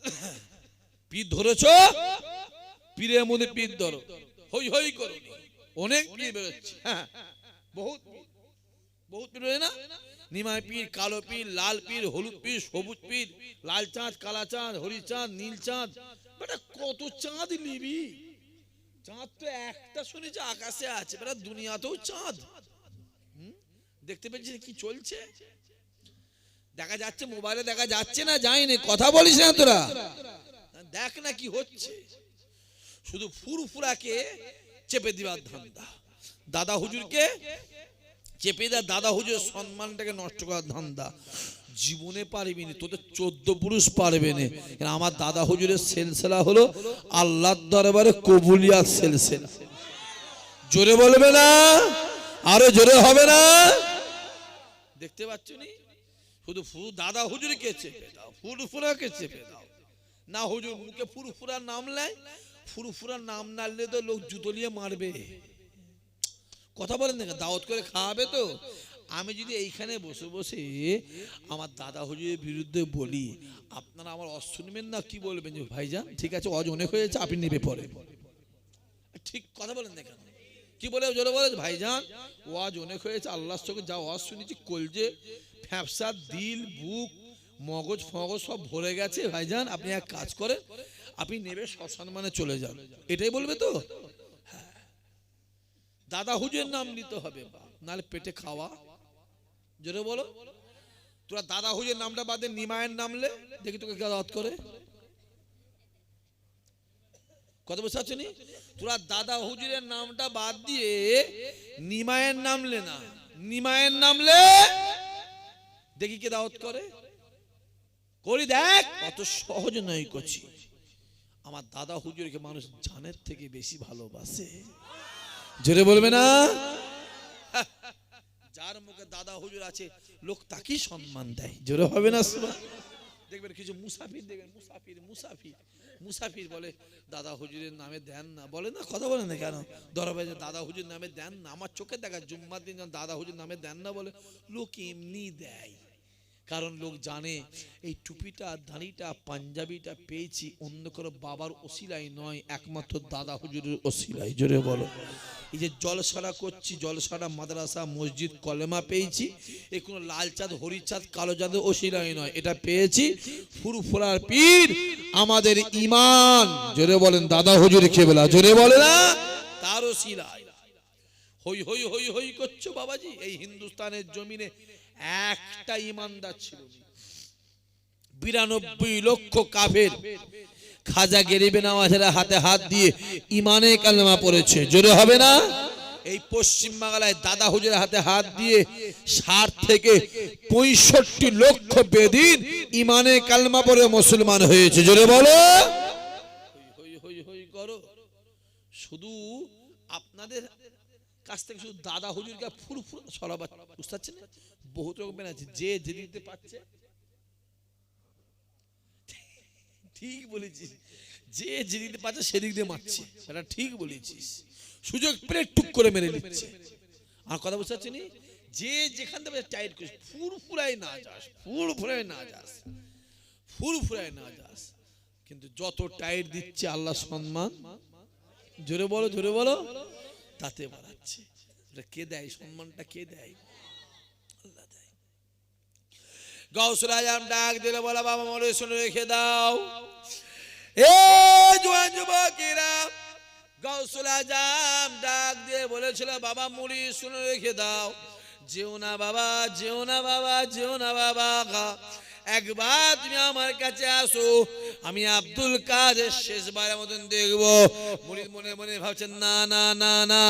পীর ধরেছ? পীর ধরো। হই হই করো। অনেক পীর বেরোচ্ছে। হ্যাঁ বহুত পীর। না? পীর, কালো পীর, লাল পীর, হলুদ পীর, সবুজ পীর, লাল চাঁদ, কালা চাঁদ হরি চাঁদ, নীল চাঁদ। বেটা, কত চাঁদ নিবি? চাঁদ তো একটা শুনেছি, আকাশে আছে। বেটা, দুনিয়াতেও চাঁদ? দেখতে পেয়েছিস কি চলছে? দেখা যাচ্ছে, মোবাইলে দেখা যাচ্ছে না, যায়নি। কথা বলিস না তোরা। দেখ না কি হচ্ছে। শুধু ফুরফুরাকে চেপে দিবার ধান্দা। দাদা হুজুরকে চেপে দেওয়া দাদা হুজুরের সম্মানটাকে নষ্ট করার ধান্দা। জীবনে পারবি না, তোদের চোদ্দ পুরুষ পারবে না। আমার দাদা হুজুরের সেলসেলা হলো আল্লাহর দরবারে কবুলিয়ার সেলসেলা। জোরে বলবে না? আরও জোরে হবে না? দেখতে পাচ্ছ নি? শুধু ফু দাদা হুজুরকে চেপে দাও ফুরফুরাকে চেপে দাও। না হুজুর মুখে ফুরফুরা নাম নেয় ফুরফুরা নাম নাড়লে তো লোক জুতো নিয়ে মারবে। কথা বলেন না দাওয়াত করে খাওয়াবে তো। আমি যদি এইখানে বসে বসে আমার দাদা হুজুরের বিরুদ্ধে বলি, আপনারা আমার অস শুনবেন না? কি বলবেন? যে ভাইজান, ঠিক আছে, অজ অনেক হয়েছে, আপনি নেবে পরে। ঠিক কথা বলেন না কেন? কি বলে? জোরে বলে ভাইজান ওয়াজ অনেক হয়েছে, আল্লাহর চোখে যা ওয়াজ শুনেছি কলজে ফ্যাপসা দিল, বুক, মগজ, ফগজ সব ভরে গেছে। ভাইজান, আপনি এক কাজ করেন, আপনি নেবে সসম্মানে চলে যান। এটাই বলবে তো? হ্যাঁ। দাদা হুজুরের নাম নিতে হবে নাহলে পেটে খাওয়া। জোরে বলো। তোরা দাদা হুজুরের নামটা বাদে নিমায়ের নামলে দেখি তোকে দাওয়াত করে। কত বছর আছো নি তোরা দাদা হুজুরের নামটা বাদ দিয়ে, নিমায়ের নামলে না। নিমায়ের নামলে দেখি কে দাওয়াত করে। করি দেখ অত সহজ নয় করছি আমার দাদা হুজুরকে মানুষ জানের থেকে বেশি ভালোবাসে। জোরে বলবে না? যার মুখে দাদা হুজুর আছে, লোক তাকেই সম্মান দেয়। জোরে হবে না? দেখবেন কিছু মুসাফির, দেখবেন মুসাফির মুসাফির মুসাফির বলে, দাদা হুজুরের নামে দেন না। বলে না, কথা বলে না কেন? দরবারে যে দাদা হুজুর নামে দেন না। আমার চোখে দেখা জুম্মার দিন দাদা হুজুর নামে দেন না বলে, লোক এমনি দেয়। কারণ লোক জানে, এই টুপিটা, দাড়িটা, পাঞ্জাবিটা পেয়েছি অন্য কারও বাবার ওসিলাই নয়, একমাত্র দাদা হুজুরের ওসিলাই জোরে বলো। এই যে জলসারা করছি জলসারা মাদ্রাসা, মসজিদ, কলেমা পেয়েছি, এ কোনো লাল চাঁদ হরিচাঁদ কালো চাঁদের ওসিলাই নয়, এটা পেয়েছি। ফুরফুরার পীর আমাদের ইমান। জোরে বলেন, দাদা হুজুর খেবেলা জোরে বলে না? তার ওসিলাই হই হই হই হই করছ বাবাজি? এই হিন্দুস্তানের জমিনে একটা ইমানদার ছিল বিরানব্বই লক্ষ কাফের। খাজা গেরিবে নামাজের হাতে হাত দিয়ে ইমানে কালেমা পড়েছে। জোরে হবে না? এই পশ্চিম বাংলায় দাদা হুজুরের হাতে হাত দিয়ে ষাট থেকে পঁয়ষট্টি লক্ষ বেদিন ইমানে কালমা পরে মুসলমান হয়েছে। জোরে বলো। শুধু আপনাদের কাছ থেকে শুধু দাদা হুজুরকে ফুরফুর সরাবার বুঝতে পারছেন? বহুত রকমের আছে, যে যে দিতে পারছে। ঠিক বলেছিস। যে যে দিতে পারছে সেদিক দিয়ে মারছে। এটা ঠিক বলেছিস। সুযোগ পেলে টুক করে মেরে নিচ্ছে। আর কথা বুঝতে পারছি? যে যেখান থেকে টাইট করিস ফুরফুরাই না যাস ফুরফুরাই না যাস ফুরফুরাই না যাস। কিন্তু যত টাইট দিচ্ছে আল্লাহ সম্মান। জোরে বলো জোরে বলো। তাতে বাড়াচ্ছে এটা কে দেয়? সম্মানটা কে দেয়? আল্লাহ দেয়। গৌসুল আজম ডাক দিলে, বলা, বাবা, মরে শুনে রেখে দাও। এ জোয়ান যুবকেরা গৌসুল আজম ডাক দিয়ে বলেছিল, বাবা মুড়ি শুনে রেখে দাও। যেও না বাবা, যেও না বাবা, যেও না বাবা একবার তুমি আমার কাছে আসো, আমি আব্দুল কাদের শেষবারের মতন দেখব। মুড়ির মনে মনে ভাবছেন, না না না না,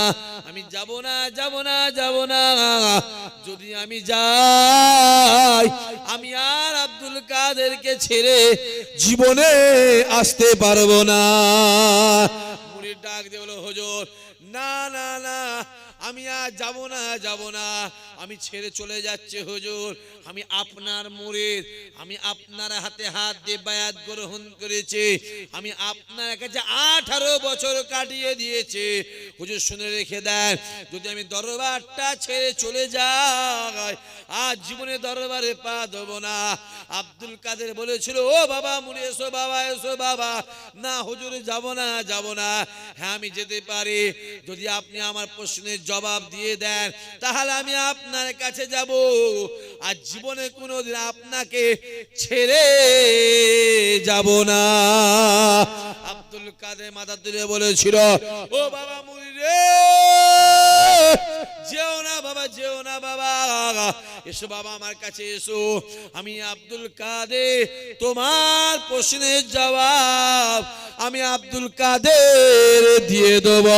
আমি যাব না যাব না যাব না। যদি আমি যাই, আমি আর আব্দুল কাদেরকে ছেড়ে জীবনে আসতে পারব না। মুড়ির ডাক দিয়ে বলো হুজুর, না না না আমি আর যাব না যাব না। আমি ছেড়ে চলে যাচ্ছে, হুজুর। আমি আপনার মুরিদ আমি আপনার হাতে হাত দিয়ে বায়াত গ্রহণ করেছি। আমি আপনার কাছে আঠারো বছর কাটিয়ে দিয়েছি। হুজুর, শুনে রেখে দেন, যদি আমি দরবারটা ছেড়ে চলে যাই, আর জীবনে দরবারে পা দেবো না। আব্দুল কাদের বলেছিল, ও বাবা, মুড়ি এসো, বাবা এসো, বাবা। না, হুজুর, যাব না যাব না। হ্যাঁ আমি যেতে পারি। যদি আপনি আমার প্রশ্নের জবাব দিয়ে দেন, তাহলে আমি আপনার কাছে যাব। আর জীবনে কোনোদিন আপনাকে ছেড়ে যাব না। আব্দুল কাদের মাথা তুলে বলেছিল, ও বাবা মুড়ি রে যেও না বাবা, যেও না বাবা। এসো বাবা আমার কাছে এসো। আমি আব্দুল কাদের, তোমার প্রশ্নের জবাব আমি আব্দুল কাদের দিয়ে দেব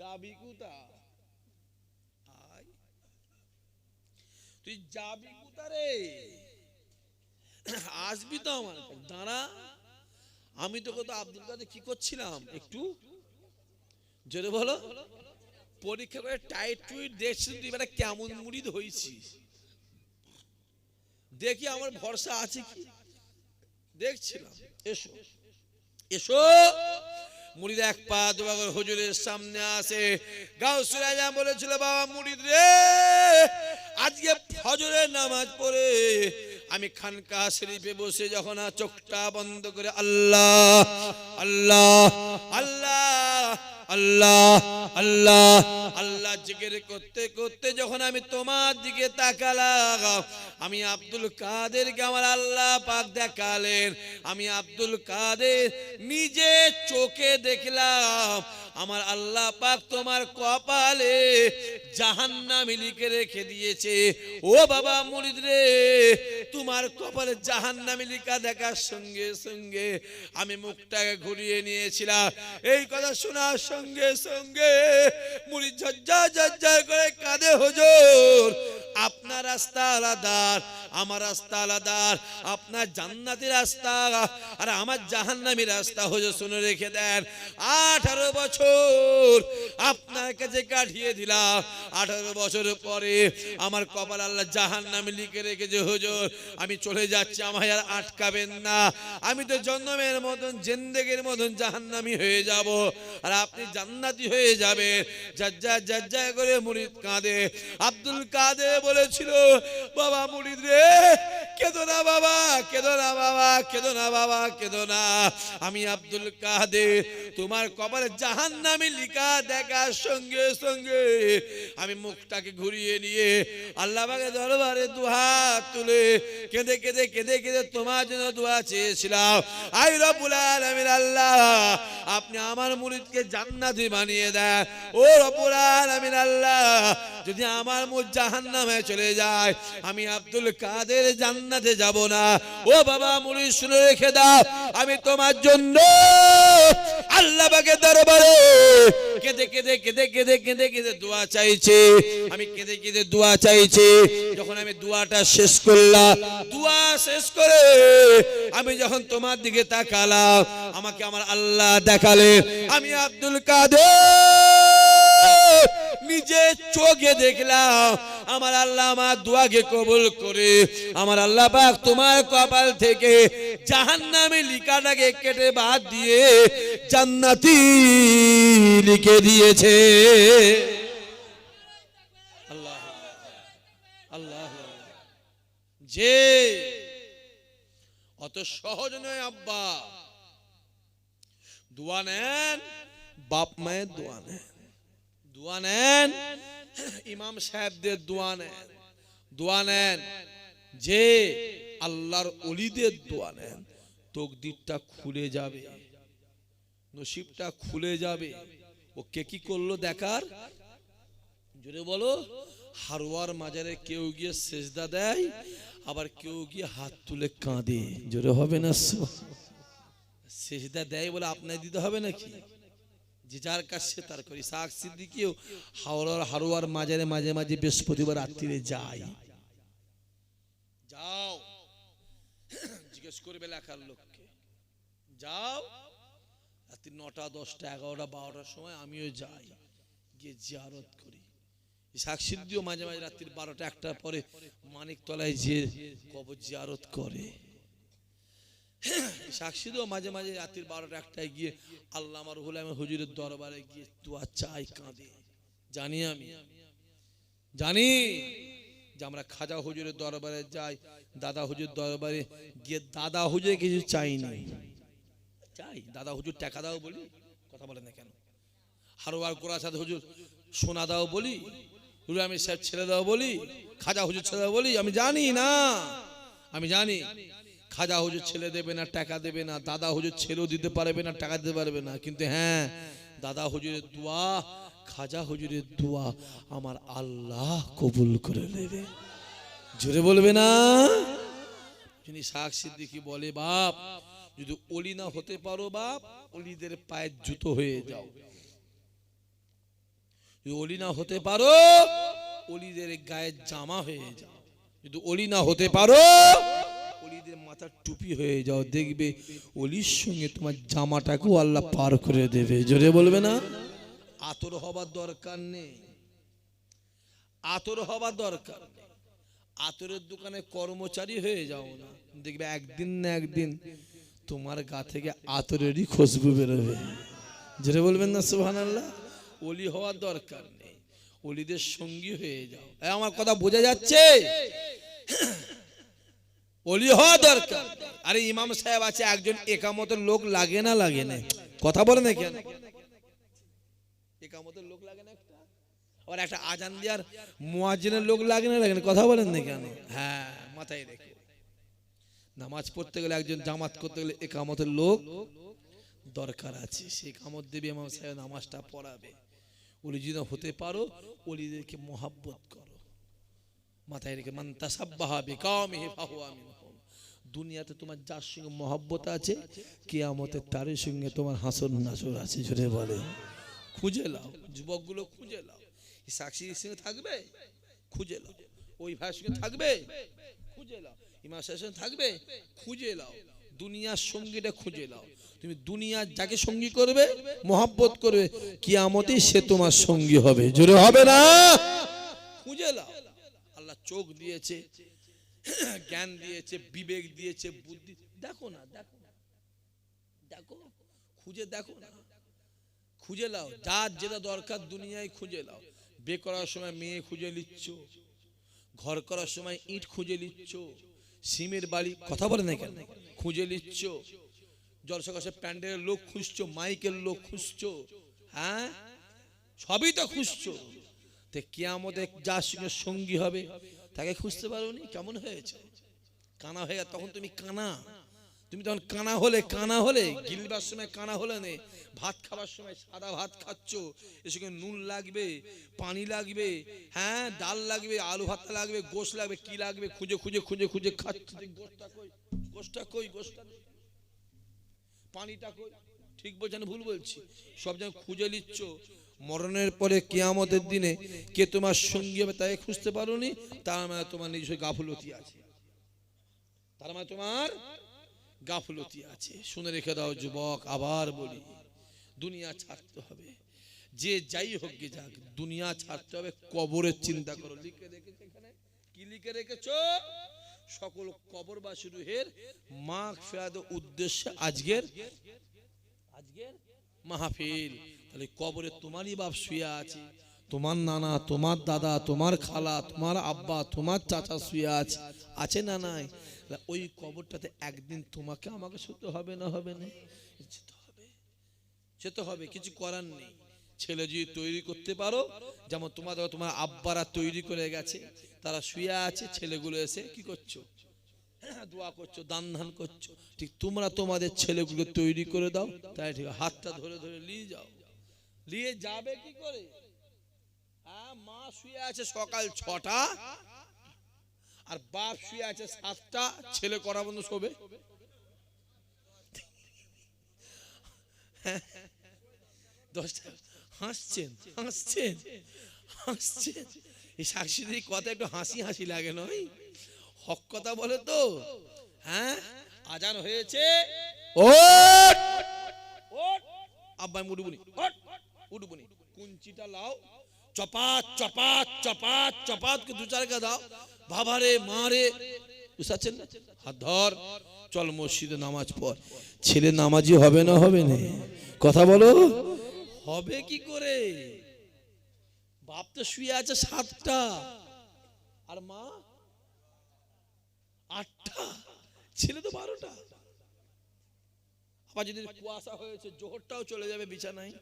যাবি কোথা আয়। তুই যাবি কোথা আসবি তো আমার। দাঁড়া, আমি তো কত আব্দুল কাদের কি করছিলাম? একটু জোরে বলো। পরীক্ষা করে টাইট টুইট দেখছি তুই এবারে কেমন মুড়িদ হয়েছিস দেখি আমার ভরসা আছে কি? দেখছিলাম। এসো। এসো। মুড়িদ এক পা দোয়া করে হুজুরের সামনে আসে। গাউসুল আজম বলেছিল, বাবা মুড়িদ রে আজকে ফজরের নামাজ পড়ে আমি খানকা শরীফে বসে যখন চোখটা বন্ধ করে আল্লাহ আল্লাহ আল্লাহ আল্লাহ আল্লাহ আল্লাহ জিকির করতে করতে যখন আমি তোমার দিকে তাকালাম, আমি আব্দুল কাদেরকে আমার আল্লাহ পাক দেখালেন। আমি আব্দুল কাদের নিজে চোখে দেখলাম আমার আল্লাহ পাক তোমার কপালে জাহান্নামি লিখে রেখে দিয়েছে। ও বাবা মুরিদ রে, তোমার কপালে জাহান্নামি লিখা দেখার সঙ্গে সঙ্গে আমি মুখটাকে ঘুরিয়ে নিয়েছিলাম। এই কথা শোনার সঙ্গে সঙ্গে মুড়ি ঝজ্জা ঝজ্জা করে কাঁদে হুজুর। আপনার রাস্তা আলাদা, আমার রাস্তা আলাদা, আপনার জান্নাতি রাস্তা, আর আমার জাহান্নামি রাস্তা হুজুর শুনে রেখে দেন। আঠারো বছর আপনার কাছে কাটিয়ে দিলাম, আঠারো বছর পরে আমার কপাল আল্লাহ জাহান্নামি লিখে রেখেছে হুজুর, আমি চলে যাচ্ছি, আমায় আর আটকাবেন না। আমি তো জন্মের মতন, জেন্দেগের মতন জাহান্নামি হয়ে যাব, আর আপনি জান্নাতি হয়ে যাবেন। যাবে জাজ্জা জাজ্জা করে মুরিদ কাঁদে। আব্দুল কাদে বলেছিল, বাবা মুরিদ রে, কেদো না বাবা, কেদো না বাবা, কেদো না বাবা, কেদো না। আমি আব্দুল কাদে তোমার কপালে জাহান্নামি লিখা দেখার সঙ্গে সঙ্গে। আমি মুখটাকে ঘুরিয়ে নিয়ে আল্লাহ পাকের দরবারে দুহাত তুলে কেঁদে কেঁদে কেঁদে কেঁদে তোমার জন্য দোয়া চেয়েছিলাম। আই রব্বুল আলামিন আল্লাহ, আপনি আমার মুরিদকে জান্নাতি বানিয়ে দেন। ও রব্বুল আলামিন আল্লাহ যদি আমার মুখ জাহান্নামে চলে যায়, আমি আব্দুল কাদের জান্নাতে যাব না। ও বাবা মুরিদ শুনে রেখে দাও, আমি তোমার জন্য আল্লাহ পাকের দরবারে কেঁদে কেঁদে কেঁদে কেঁদে কেঁদে কেঁদে দোয়া চাইছে। আমি কেঁদে কেঁদে দোয়া চাইছি। যখন আমি দোয়াটা শেষ করলাম, দোয়া শেষ করে আমি যখন তোমার দিকে তাকালাম, আমাকে আমার আল্লাহ দেখালে আমি আব্দুল কাদের নিজে চোখে দেখলাম, আমার আল্লাহ আমার দোয়াকে কবুল করে। আমার আল্লাহ পাক তোমার কপাল থেকে জাহান্নামে লিখাটাকে কেটে বাদ দিয়ে জান্নাতি লিখে দিয়েছে। যে অত সহজ নয় আব্বা। দোয়া নেন, বাপ মায়ের দোয়া নেন। দোয়া নেন। ইমাম সাহেবদের দোয়া নেন। দোয়া নেন। যে আল্লাহর অলিদের দোয়া নেন। তকদিরটা খুলে যাবে। নসিবটা খুলে যাবে। ও কে কি করল দেখার? জোরে বলো। হারোয়ার মাজারে কেউ গিয়ে সেজদা দেয়, আবার কেউ গিয়ে হাত তুলে কাঁদে। জোরে হবে না? সেজদা দেয় বলে আপনার দিতে হবে নাকি? যে যার সে তার করি শাক সিদ্দিকিও হাওড়ার হারোয়ার মাজারে মাঝে মাঝে বৃহস্পতিবার রাত্রিরে যায় যাও জিজ্ঞেস করবে লেখার লোককে যাও রাত্রি নটা দশটা এগারোটা বারোটার সময় আমিও যাই গিয়ে জিয়ারত করি শাক সিদ্ধিও মাঝে মাঝে রাত্রির বারোটা, একটার পরে মানিক তলায় যে কবর জিয়ারত করে। সাক্ষীদেও মাঝে মাঝে রাত্রির বারোটা একটায় গিয়ে আল্লাহ আমার হুলাম হুজুরের দরবারে গিয়ে দোয়া চাই কাঁদে। জানি আমি। জানি যে আমরা খাজা হুজুরের দরবারে যাই, দাদা হুজুর দরবারে গিয়ে দাদা হুজুরে কিছু চাইনি চাই? দাদা হুজুর টাকা দাও বলি, কথা বলে না কেন? হারোয়ার সাথে হুজুর সোনা দাও বলি আমি সাহেব ছেড়ে দাও বলি, খাজা হুজুর ছেড়ে দাও বলি, আমি জানি না। আমি জানি খাজা হুজুর ছেলে দেবে না, টাকা দেবে না, দাদা হুজুর ছেলেও দিতে পারবে না, টাকা দিতে পারবে না। কিন্তু হ্যাঁ দাদা হুজুরের দোয়া, খাজা হুজুরের দোয়া আমার আল্লাহ কবুল করে নেবে। জোরে বলবে না? যিনি শাক সিদ্দিকি বলে, বাপ, যদি অলি না হতে পারো বাপ, অলিদের পায়ের জুতো হয়ে যাও। যদি অলি না হতে পারো, অলিদের গায়ের জামা হয়ে যাও। যদি অলি না হতে পারো অলিদের মাথার টুপি হয়ে যাও, দেখবে অলির সঙ্গে তোমার জামাটাকেও আল্লাহ পার করে দেবে। জোরে বলবে না? আতর হবার দরকার নেই। আতর হবার দরকার আতরের দোকানে কর্মচারী হয়ে যাও না। দেখবে একদিন না একদিন তোমার গা থেকে আতরেরই খুশবু বেরোবে। যেটা বলবেন না সুহান আল্লাহ অলি হওয়ার দরকার নেই। অলিদের সঙ্গী হয়ে যাও। আমার কথা বোঝা যাচ্ছে? অলি হওয়া দরকার। আরে ইমাম সাহেব আছে, একজন একামতের লোক লাগে না লাগে না। কথা বলে না কেন? একামতের লোক লাগে না একটা? আবার একটা আজান দেওয়ার মুয়াজ্জিনের লোক লাগে না লাগে না? কথা বলেন না কেন? হ্যাঁ মাথায় রেখে। নামাজ পড়তে গেলে একজন জামাত করতে গেলে একামতের লোক দরকার আছে। সেই কামত দেবী, ইমাম সাহেব নামাজটা পড়াবে। ওলি যদি হতে পারো, ওলিদেরকে মহাব্বত করো। মাথায় রেখে, মান তাসাব্বাহা বিকামিহি ফাহুয়া মিনহুম। দুনিয়াতে তোমার যার সঙ্গে মহাব্বত আছে, কিয়ামতের তার সঙ্গে তোমার হাসন নাসর আছে, জোরে বলে। খুঁজে লাও, যুবকগুলো খুঁজে লাও। সাক্ষীর সঙ্গে থাকবে? খুঁজে লাও। ওই ভাইয়ের সঙ্গে থাকবে? খুঁজে লাও। ইমাম সাহেবের থাকবে? খুঁজে লাও। দুনিয়ার সঙ্গীটা খুঁজে লাও। তুমি দুনিয়ার যাকে সঙ্গী করবে, মহাব্বত করবে কিয়ামতে সে তোমার সঙ্গী হবে। জোরে হবে না? খুঁজে লাও। আল্লাহ চোখ দিয়েছে, জ্ঞান দিয়েছে, বিবেক দিয়েছে, বুদ্ধি। দেখো না, দেখো দেখো, খুঁজে দেখো না। খুঁজে লাও, যার যেটা দরকার দুনিয়ায় খুঁজে লাও। বে করার সময় মেয়ে খুঁজে নিচ্ছ, ঘর করার সময় ইট খুঁজে নিচ্ছ, সিমের বাড়ি কথা বলে না কেন? খুঁজে নিচ্ছ জলসকাশে প্যান্ডেলের লোক খুঁজছো, মাইকের লোক খুঁজছো হ্যাঁ? সবই তো খুঁজছো। তে কেয়ামতে যার সঙ্গে সঙ্গী হবে, তাকে খুঁজতে পারোনি? কেমন হয়েছে? কানা হয়ে তখন তুমি কানা। তুমি তখন কানা হলে কানা হলে, গিলবার সময় কানা হলে নে, ভাত খাবার সময় সাদা ভাত খাচ্ছ এর সঙ্গে নুন লাগবে, পানি লাগবে হ্যাঁ ডাল লাগবে, আলু ভাত লাগবে, গোশ লাগবে, কি লাগবে, খুঁজে খুঁজে খুঁজে খুঁজে খাচ্ছ। যে গোশটা কই? গোশটা কই? কই? পানিটা কই? ঠিক বলছেন ভুল বলছি। সব যেন খুঁজে নিচ্ছ মরণের পরে কেয়ামতের দিনে কে তোমার সঙ্গী হবে তাই খুঁজতে পারোনি? তার মানে তোমার নিজস্ব গাফলতি আছে। তার মানে তোমার গাফলতি আছে। শুনে রেখে দাও যুবক, আবার বলি, দুনিয়া ছাড়তে হবে। যে যাই হোক গে যাক, দুনিয়া ছাড়তে হবে, কবরের চিন্তা করো। লিখে রেখেছো এখানে? কি লিখে রেখেছো? সকল কবরবাসী রুহের মাখ ফেরাদ উদ্দেশ্যে আজকের আজকের মাহফিল। তাহলে কবরে তোমারই বাপ শুয়ে আছে। তোমার নানা তোমার দাদা তোমার খালা তোমার আব্বা তোমার চাচা শুয়ে আছে। আছে না নাই? ওই কবরটাতে একদিন তোমাকে আমাকে শুতে হবে না হবে না? যেতে হবে। যেতে হবে কিছু করার নেই। ছেলে যদি তৈরি করতে পারো যেমন তোমাদের তোমার আব্বারা তৈরি করে গেছে তারা শুয়ে আছে ছেলেগুলো এসে কি করছ? হ্যাঁ, দোয়া করছ দান ধান করছ। ঠিক তোমরা তোমাদের ছেলেগুলো তৈরি করে দাও। তাই ঠিক, হাতটা ধরে ধরে নিয়ে যাও। নিয়ে যাবে কি করে? হ্যাঁ মা শুয়ে আছে সকাল ছটা, আর বাপ শুয়ে আছে সাতটা, ছেলে করা বন্ধু শোবে? দশটা, হাসছেন হাসছেন হাসছেন। এই সাক্ষীদের কথা একটু হাসি হাসি লাগে, নয়? হক কথা বলে তো হ্যাঁ? আজান হয়েছে। ওঠ ওঠ আব্বা আমি উঠবনি হট, উঠবনি কুঞ্চিটা লাও। চপাত চপাত চপাত চপাত কে দু চার গা দাও বাবারে মারে বুঝতে পারছেন না? হাত ধর। চল মসজিদে নামাজ পড়। ছেলে নামাজি হবে না হবে না? কথা বলো। হবে কি করে? বাপ তো শুয়ে আছে সাতটা। আর মা? আটটা। ছেলে তো বারোটা। আবার যদি কুয়াশা হয়েছে জোহরটাও চলে যাবে বিছানায়।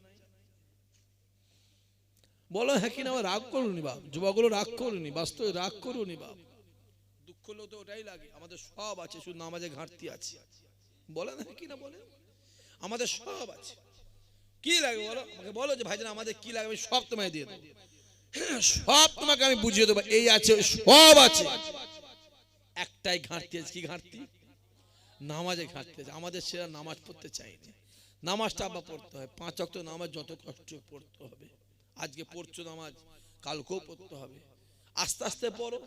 বলো হ্যাঁ কিনা আমার রাগ করুনি বাপ? যুবাগুলো রাগ করুনি বাস্তবে রাগ করুনি বাপ। দুঃখ হলেও তো ওটাই লাগে। আমাদের সব আছে শুধু নামাজে ঘাটতি আছে। বলেন হ্যাঁ কিনা বলেন আমাদের সব আছে। কি লাগে বলো? আমাকে বলো যে ভাইজান আমাদের কি লাগে? আমি সব তোমায় দিয়ে দেবো। হ্যাঁ, সব তোমাকে আমি বুঝিয়ে দেবো। এই আছে সব আছে। একটাই ঘাটতি আছে কি ঘাটতি? নামাজে ঘাটতি আছে আমাদের সেরা নামাজ পড়তে চাইনি নামাজটা আবার পড়তে হয়। পাঁচ অক্ট নামাজ যত কষ্ট পড়তে হবে। আজকে পড়ছো নামাজ, কালকেও পড়তে হবে। আস্তে আস্তে পড়ো।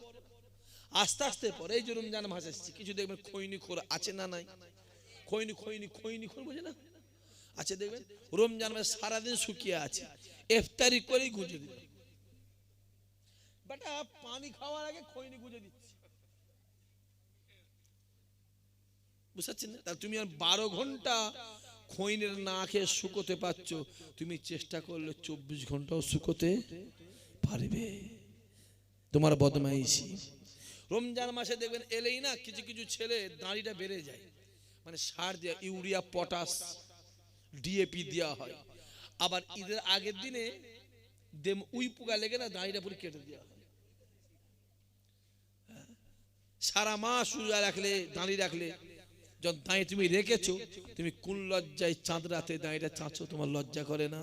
আস্তে আস্তে পড়ো। এই যে রমজান মাস এসছে, কিছু দেখবেন খৈনি খোর আছে না নাই? খৈনি খৈনি খৈনি খোর বোঝে না? আছে দেখবেন? রমজান মাস সারাদিন শুকিয়ে আছে। ইফতারি করেই গুঁজে দিল বেটা, পানি খাওয়ার আগে খৈনি গুঁজে দিচ্ছে বুঝতে পারছেন না তাহলে তুমি আর বারো ঘণ্টা খৈনের না খেয়ে শুকোতে পারছ। তুমি চেষ্টা করলে চব্বিশ ঘন্টাও শুকোতে পারবে। তোমার বদমাইশি। রমজান মাসে দেখবেন এলেই না কিছু কিছু ছেলে দাঁড়িটা বেড়ে যায়। মানে সার দেওয়া ইউরিয়া, পটাশ, ডিএপি দেওয়া হয়। আবার ঈদের আগের দিনে দেম উই পোকা লেগে না দাঁড়িটা পুরো কেটে দেওয়া হয়। হ্যাঁ? সারা মাস রাখলে, দাঁড়িয়ে রাখলে যখন দাঁড়িয়ে তুমি রেখেছো তুমি কোন লজ্জায় চাঁদ রাতে দাঁড়িয়ে চাঁচো তোমার লজ্জা করে না?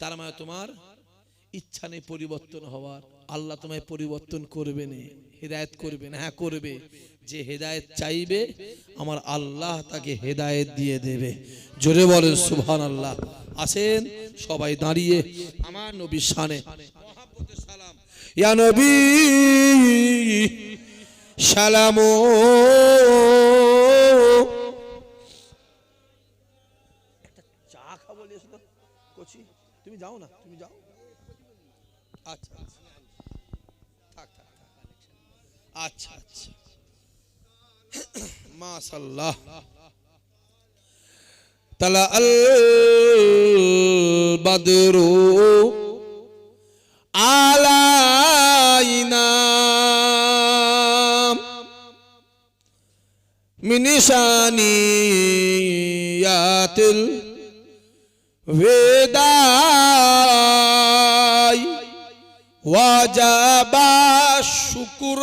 তার মানে তোমার ইচ্ছা নেই পরিবর্তন হওয়ার। আল্লাহ তোমায় পরিবর্তন করবে না হেদায়েত করবে না। হ্যাঁ করবে। যে হেদায়েত চাইবে আমার আল্লাহ তাকে হেদায়েত দিয়ে দেবে। জোরে বলেন সুবহান আল্লাহ আসেন সবাই দাঁড়িয়ে আমার নবীর সালাম। ইয়া নবী! সালামো। চা খাব কচি। তুমি যাও না, তুমি যাও। আচ্ছা আচ্ছা। আচ্ছা আচ্ছা। মাশাল্লাহ তালা আল বাদরু من شانيات الوداع وجب الشكر